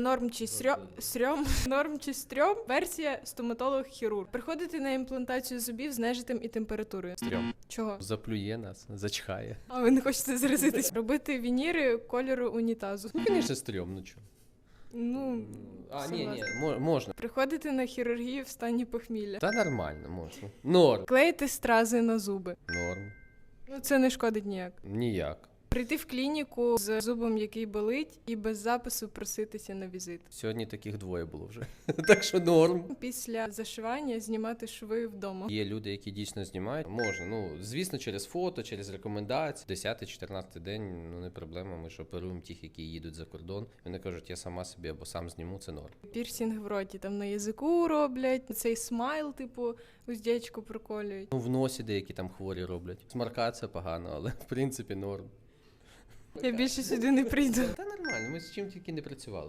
Норм чи стрьом, стрьом, норм чи стрьом, версія стоматолог-хірург. Приходити на імплантацію зубів з нежитим і температурою. Стрьом. Чого? Заплює нас, зачхає. А ви не хочете заразитись? Робити вініри кольору унітазу. Ну, звісно, стрьом, ну чого. Ну, А, ні, ні, мо- можна. приходити на хірургію в стані похмілля. Та нормально, можна. Норм. Клеїти стрази на зуби. Норм. Ну це не шкодить ніяк. Ніяк. Прийти в клініку з зубом, який болить, і без запису проситися на візит. Сьогодні таких двоє було вже. так що норм. Після зашивання знімати шви вдома. Є люди, які дійсно знімають. Можна. Ну, звісно, через фото, через рекомендації. 10-14 день, ну не проблема. Ми ж оперуємо тих, які їдуть за кордон. Вони кажуть, я сама собі або сам зніму, це норм. Пірсінг в роті там на язику роблять. Цей смайл, типу, уздечку проколюють. Ну, в носі деякі там хворі роблять. Смаркація погано, але в принципі норм. Я більше сюди не прийду. Та нормально, ми з чим тільки не працювали.